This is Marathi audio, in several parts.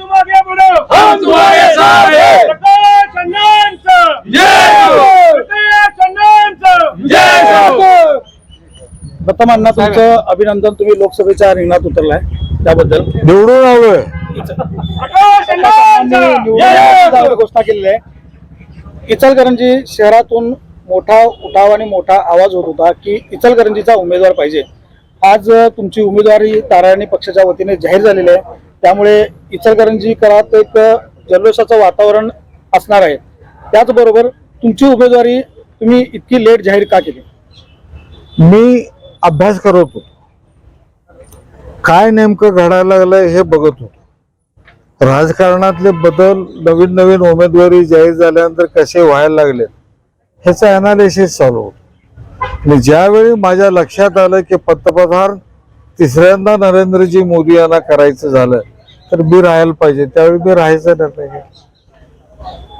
तुम आगे बढ़ो हम तुम्हारे साथ हैं। प्रकाश अण्णांचं जय हो. प्रकाश अण्णांचं जय हो. प्रथम अण्णा तुमचं अभिनंदन. तुम्ही लोकसभेच्या रिंगणात उतरलाय त्याबद्दल. निवडून आलोय प्रकाश निवडणुकीची घोषणा केलेली आहे. इचलकरंजी शहरातून मोठा उठाव आणि मोठा आवाज होत होता की इचलकरंजीचा उमेदवार पाहिजे. आज तुमची उमेदवारी तारायणी पक्षाच्या वतीने जाहीर झालेली आहे. त्यामुळे इचलकरंजीकरात एक जल्लोषाचं वातावरण असणार आहे. त्याचबरोबर तुमची उमेदवारी तुम्ही इतकी लेट जाहीर का केली? मी अभ्यास करत होतो. काय नेमकं घडायला लागलंय हे बघत होतो. राजकारणातले बदल नवीन नवीन उमेदवारी जाहीर झाल्यानंतर कसे व्हायला लागले ह्याचं अनालिसिस चालू होतं. आणि ज्यावेळी माझ्या लक्षात आलं की पंतप्रधान तिसऱ्यांदा नरेंद्रजी मोदी यांना करायचं झालं तर मी राहायला पाहिजे. त्यावेळी मी राहायचा घेतला.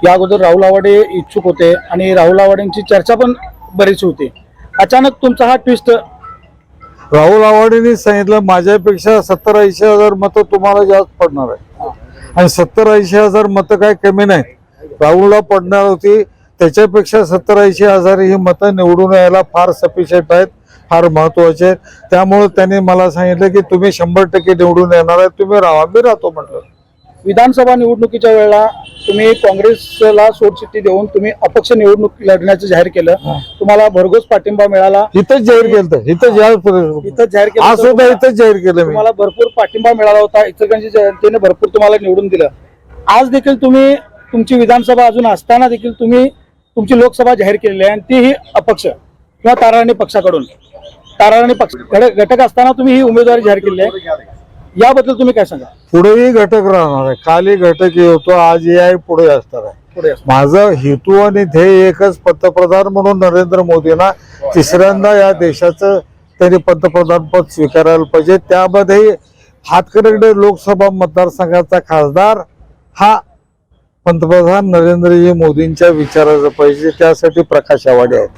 या अगोदर राहुल आवाडे इच्छुक होते आणि राहुल आवाडेंची चर्चा पण बरीच होती. अचानक तुमचा हा ट्विस्ट राहुल आवाडेंनी सांगितलं माझ्यापेक्षा सत्तर ऐंशी हजार मतं तुम्हाला जास्त पडणार आहे आणि सत्तर ऐंशी हजार मतं काय कमी नाही राहुलला पडणार होती. त्याच्यापेक्षा सत्तर ऐंशी हजार ही मतं निवडून यायला फार सफिशियंट आहेत. फार महत्त्वाचे आहेत. त्यामुळे त्यांनी मला सांगितलं की तुम्ही शंभर टक्के निवडून येणार आहे. तुम्ही राहा. मी राहतो म्हटलं. विधानसभा निवडणुकीच्या वेळेला तुम्ही काँग्रेसला सोडचिठ्ठी देऊन तुम्ही अपक्ष निवडणूक लढण्याचं जाहीर केलं. तुम्हाला भरघोस पाठिंबा मिळाला. इथंच जाहीर केलं जाहीर इथं जाहीर केलं सुद्धा होतं. इथंच जाहीर केलं तुम्हाला भरपूर पाठिंबा मिळाला होता. इचलकरंजी जनतेने भरपूर तुम्हाला निवडून दिलं. आज देखील तुम्ही तुमची विधानसभा अजून असताना देखील तुम्ही तुमची लोकसभा जाहीर केलेली आहे आणि तीही अपक्ष किंवा ताराणी पक्षाकडून. ताराणी पक्ष. घट- घटक असताना तुम्ही ही उमेदवारी जाहीर केली आहे. याबद्दल तुम्ही काय सांगा? पुढेही घटक राहणार आहे. खाली घटक होतो आज आहे पुढे असणार आहे. पुढे माझं हेतू आणि ध्येय एकच पंतप्रधान म्हणून नरेंद्र मोदींना तिसऱ्यांदा या देशाचं त्यांनी पंतप्रधान पद स्वीकारायला पाहिजे. त्यामध्ये हातकणंगले लोकसभा मतदारसंघाचा खासदार हा पंतप्रधान नरेंद्रजी मोदींच्या विचाराचा पाहिजे. त्यासाठी प्रकाश आवाडे आहेत.